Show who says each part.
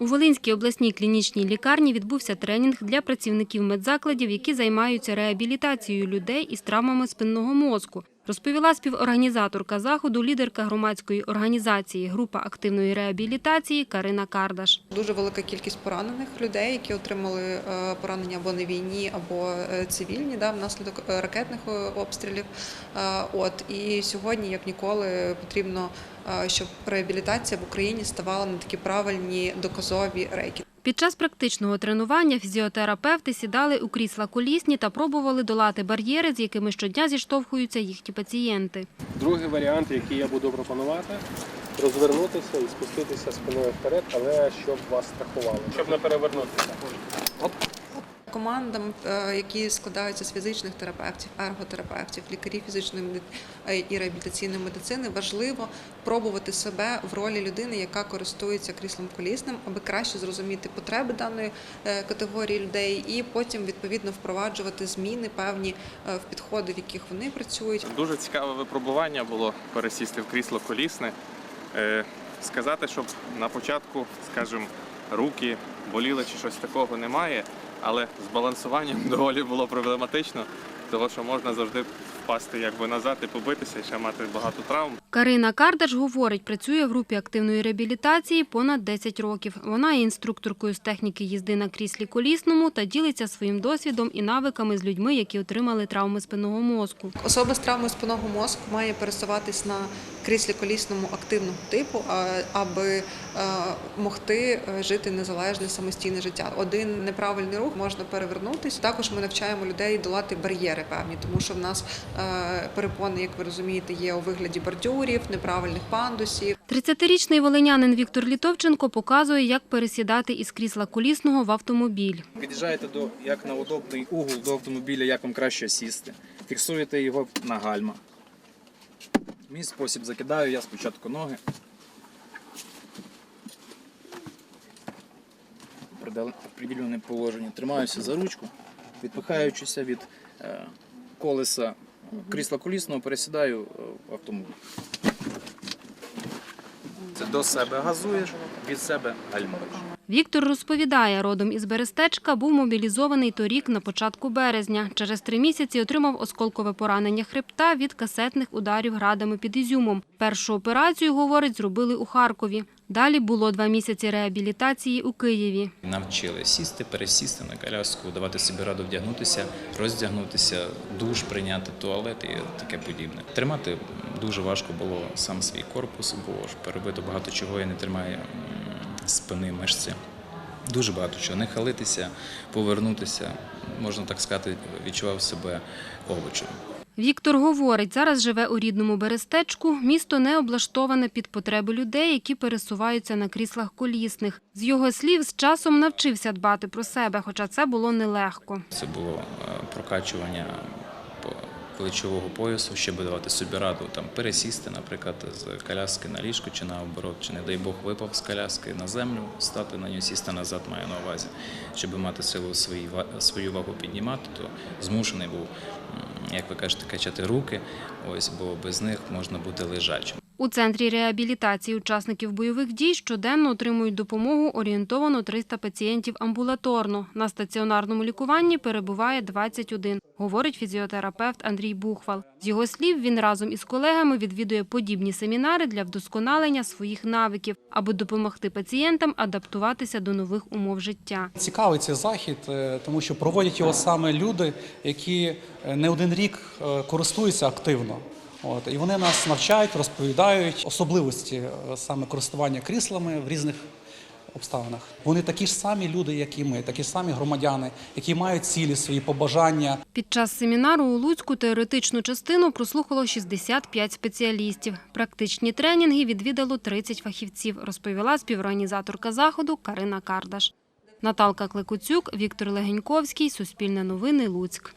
Speaker 1: У Волинській обласній клінічній лікарні відбувся тренінг для працівників медзакладів, які займаються реабілітацією людей із травмами спинного мозку. Розповіла співорганізаторка заходу, лідерка громадської організації Група активної реабілітації Карина Кардаш.
Speaker 2: Дуже велика кількість поранених людей, які отримали е, поранення або на війні, або е, цивільні, да, внаслідок е, ракетних обстрілів. От і сьогодні, як ніколи, потрібно, щоб реабілітація в Україні ставала на такі правильні доказові рейки.
Speaker 1: Під час практичного тренування фізіотерапевти сідали у крісла колісні та пробували долати бар'єри, з якими щодня зіштовхуються їхні пацієнти.
Speaker 3: Другий варіант, який я буду пропонувати, розвернутися і спуститися спиною вперед, але щоб вас страхували, щоб не перевернутися. Оп.
Speaker 2: Командам, е, які складаються з фізичних терапевтів, ерготерапевтів, лікарів фізичної е, і реабілітаційної медицини, важливо пробувати себе в ролі людини, яка користується кріслом колісним, аби краще зрозуміти потреби даної е, категорії людей, і потім відповідно впроваджувати зміни певні в підходи, в яких вони працюють.
Speaker 4: Дуже цікаве випробування було пересісти в крісло колісне. Сказати, щоб на початку, скажімо, руки боліли чи щось такого немає, але з балансуванням доволі було проблематично, тому що можна завжди впасти якби назад і побитися, і ще мати багато травм.
Speaker 1: Карина Кардаш говорить, працює в групі активної реабілітації понад 10 років. Вона є інструкторкою з техніки їзди на кріслі колісному та ділиться своїм досвідом і навиками з людьми, які отримали травми спинного мозку.
Speaker 2: Особа з травмою спинного мозку має пересуватись на кріслі колісному активного типу, аби е, могти е, жити незалежне самостійне життя. Один неправильний рух можна перевернутись. Також ми навчаємо людей долати бар'єри певні, тому що в нас е, перепони, як ви розумієте, є у вигляді бордюрів, неправильних пандусів.
Speaker 1: 30-річний волинянин Віктор Літовченко показує, як пересідати із крісла колісного в автомобіль.
Speaker 5: Під'їжджаєте до як на удобний угол до автомобіля, як вам краще сісти. Фіксуєте його на гальма. Мій спосіб закидаю я спочатку ноги. В положення. Тримаюся за ручку, відпихаючися від колеса крісла колісного, пересідаю е, в автомобіль. Це до себе газуєш, від себе гальмуєш.
Speaker 1: Віктор розповідає, родом із Берестечка був мобілізований торік на початку березня. Через три місяці отримав осколкове поранення хребта від касетних ударів градами під Ізюмом. Першу операцію, говорить, зробили у Харкові. Далі було два місяці реабілітації у Києві.
Speaker 6: Навчили сісти, пересісти на коляску, давати собі раду вдягнутися, роздягнутися, душ прийняти, туалет і таке подібне. Тримати дуже важко було сам свій корпус, бо ж перебито багато чого я не тримаю спини, мишці. Дуже багато чого. Не халитися, повернутися, можна так сказати, відчував себе овочем.
Speaker 1: Віктор говорить, зараз живе у рідному Берестечку. Місто не облаштоване під потреби людей, які пересуваються на кріслах колісних. З його слів, з часом навчився дбати про себе, хоча це було нелегко.
Speaker 6: Це було е, прокачування плечового поясу, щоб давати собі раду там пересісти, наприклад, з коляски на ліжко чи наоборот, чи не дай Бог випав з коляски на землю, стати на нього, сісти назад маю на увазі, щоб мати силу свою вагу піднімати, то змушений був, як ви кажете, качати руки, ось, бо без них можна бути лежачим.
Speaker 1: У центрі реабілітації учасників бойових дій щоденно отримують допомогу орієнтовано 300 пацієнтів амбулаторно. На стаціонарному лікуванні перебуває 21, говорить фізіотерапевт Андрій Бухвал. З його слів, він разом із колегами відвідує подібні семінари для вдосконалення своїх навиків, аби допомогти пацієнтам адаптуватися до нових умов життя.
Speaker 7: Цікавий цей захід, е, тому що проводять його саме люди, які е, не один рік е, користуються активно. От, і вони нас навчають, розповідають особливості е, саме користування кріслами в різних обставинах. Вони такі ж самі люди, як і ми, такі ж самі громадяни, які мають цілі, свої побажання,
Speaker 1: Під час семінару у Луцьку теоретичну частину прослухало 65 спеціалістів. Практичні тренінги відвідало 30 фахівців, розповіла співорганізаторка заходу Карина Кардаш. Наталка Клекуцюк, Віктор Легеньковський, Суспільне новини, Луцьк.